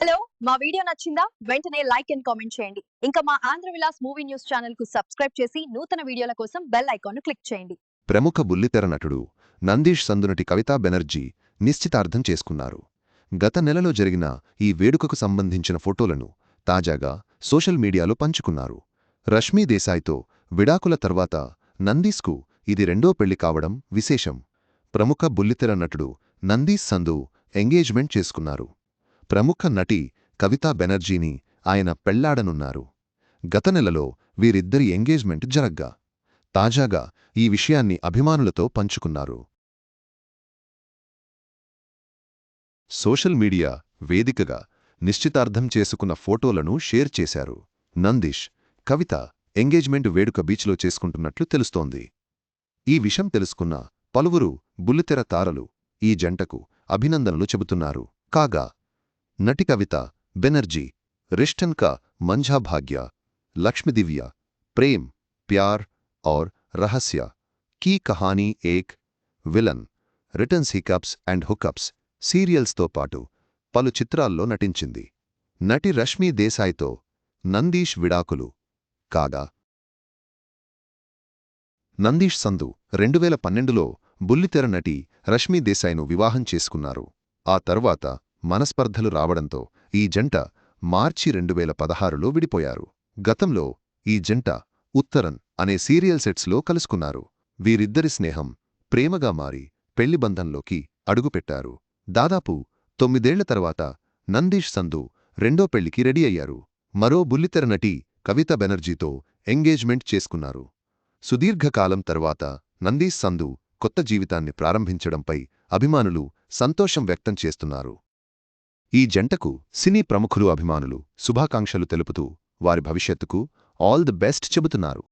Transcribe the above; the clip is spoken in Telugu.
హలో మా వీడియో నచ్చిందా? వెంటనే లైక్ అండ్ కామెంట్ చేయండి. ఇంకా మా ఆంధ్ర విలాస్ మూవీ న్యూస్ ఛానల్కు సబ్స్క్రైబ్ చేసి నూతన వీడియోల కోసం బెల్ ఐకాన్ క్లిక్ చేయండి. ప్రముఖ బుల్లితెర నటుడు నందీష్ సందునటి కవితా బెనర్జీ నిశ్చితార్థం చేసుకున్నారు. గత నెలలో జరిగిన ఈ వేడుకకు సంబంధించిన ఫోటోలను తాజాగా సోషల్ మీడియాలో పంచుకున్నారు. రష్మీ దేశాయ్తో విడాకుల తర్వాత నందీష్కు ఇది రెండో పెళ్ళి కావడం విశేషం. ప్రముఖ బుల్లితెర నటుడు నందీష్ సందు ఎంగేజ్మెంట్ చేసుకున్నారు. ప్రముఖ నటి కవితా బెనర్జీని ఆయన పెళ్ళాడనున్నారు. గత నెలలో వీరిద్దరి ఎంగేజ్మెంట్ జరగ్గా. తాజాగా ఈ విషయాన్ని అభిమానులతో పంచుకున్నారు. సోషల్ మీడియా వేదికగా నిశ్చితార్థం చేసుకున్న ఫోటోలను షేర్ చేశారు. నందీష్ కవిత ఎంగేజ్మెంట్ వేడుక బీచ్లో చేసుకుంటున్నట్లు తెలుస్తోంది. ఈ విషయం తెలుసుకున్న పలువురు బుల్లితెర తారలు ఈ జంటకు అభినందనలు చెబుతున్నారు. కాగా నటి కవిత బెనర్జీ रिश्तन का मंझा भाग्य लक्ष्मी दिव्या प्रेम प्यार और रहस्य की कहानी एक villain returns hiccups and hookups సీరియల్స్తో పాటు పలు చిత్రాల్లో నటించింది నటి రష్మీ దేశాయ్తో నందీష్ విడాకులు కాగా నందీష్ సందు రెండు వేల పన్నెండులో బుల్లితెర నటి రష్మీ దేశాయ్ను వివాహం చేసుకున్నారు ఆ తర్వాత మనస్పర్ధలు రావడంతో ఈ జంట మార్చి రెండు వేల పదహారులో విడిపోయారు. గతంలో ఈ జంట ఉత్తరన్ అనే సీరియల్ సెట్స్లో కలుసుకున్నారు. వీరిద్దరి స్నేహం ప్రేమగా మారి పెళ్ళి బంధంలోకి అడుగుపెట్టారు. దాదాపు తొమ్మిదేళ్ళ తర్వాత నందీష్ సంధు రెండో పెళ్ళికి రెడీ అయ్యారు. మరో బుల్లితెర నటి కవిత బెనర్జీతో ఎంగేజ్మెంట్ చేసుకున్నారు. సుదీర్ఘకాలం తర్వాత నందీష్ సంధు కొత్త జీవితాన్ని ప్రారంభించడంపై అభిమానులు సంతోషం వ్యక్తం చేస్తున్నారు. ఈ జంటకు సినీ ప్రముఖులు అభిమానులు శుభాకాంక్షలు తెలుపుతూ వారి భవిష్యత్తుకు ఆల్ ది బెస్ట్ చెబుతున్నారు.